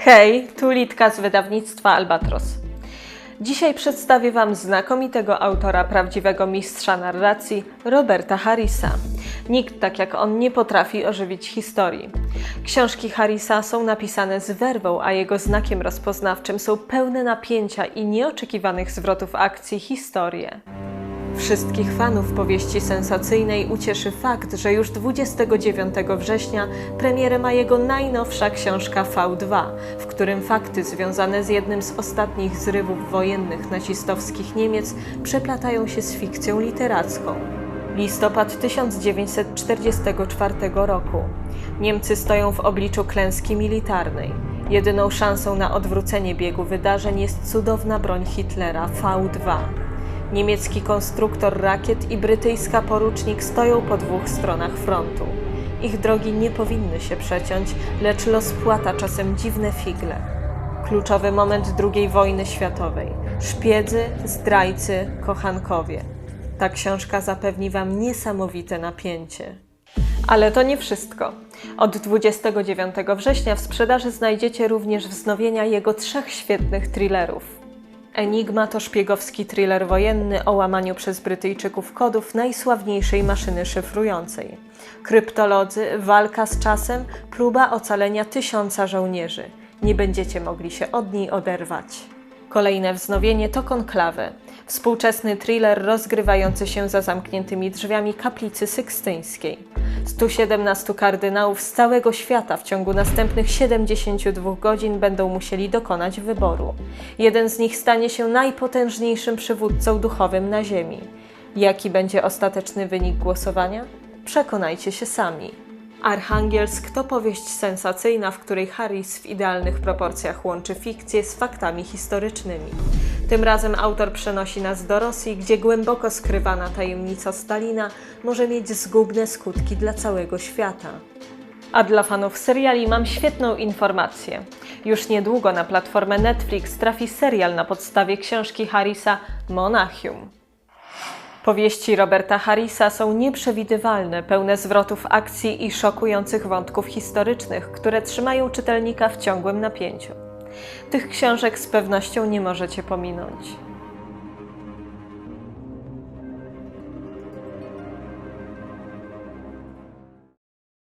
Hej, tu Litka z wydawnictwa Albatros. Dzisiaj przedstawię Wam znakomitego autora prawdziwego mistrza narracji, Roberta Harrisa. Nikt tak jak on nie potrafi ożywić historii. Książki Harrisa są napisane z werwą, a jego znakiem rozpoznawczym są pełne napięcia i nieoczekiwanych zwrotów akcji historie. Wszystkich fanów powieści sensacyjnej ucieszy fakt, że już 29 września premierę ma jego najnowsza książka V2, w którym fakty związane z jednym z ostatnich zrywów wojennych nazistowskich Niemiec przeplatają się z fikcją literacką. Listopad 1944 roku. Niemcy stoją w obliczu klęski militarnej. Jedyną szansą na odwrócenie biegu wydarzeń jest cudowna broń Hitlera V2. Niemiecki konstruktor rakiet i brytyjska porucznik stoją po dwóch stronach frontu. Ich drogi nie powinny się przeciąć, lecz los płata czasem dziwne figle. Kluczowy moment II wojny światowej. Szpiedzy, zdrajcy, kochankowie. Ta książka zapewni Wam niesamowite napięcie. Ale to nie wszystko. Od 29 września w sprzedaży znajdziecie również wznowienia jego trzech świetnych thrillerów. Enigma to szpiegowski thriller wojenny o łamaniu przez Brytyjczyków kodów najsławniejszej maszyny szyfrującej. Kryptolodzy, walka z czasem, próba ocalenia tysiąca żołnierzy. Nie będziecie mogli się od niej oderwać. Kolejne wznowienie to Konklawy. Współczesny thriller rozgrywający się za zamkniętymi drzwiami kaplicy sykstyńskiej. 117 kardynałów z całego świata w ciągu następnych 72 godzin będą musieli dokonać wyboru. Jeden z nich stanie się najpotężniejszym przywódcą duchowym na Ziemi. Jaki będzie ostateczny wynik głosowania? Przekonajcie się sami. Archangielsk to powieść sensacyjna, w której Harris w idealnych proporcjach łączy fikcję z faktami historycznymi. Tym razem autor przenosi nas do Rosji, gdzie głęboko skrywana tajemnica Stalina może mieć zgubne skutki dla całego świata. A dla fanów seriali mam świetną informację. Już niedługo na platformę Netflix trafi serial na podstawie książki Harrisa Monachium. Powieści Roberta Harrisa są nieprzewidywalne, pełne zwrotów akcji i szokujących wątków historycznych, które trzymają czytelnika w ciągłym napięciu. Tych książek z pewnością nie możecie pominąć.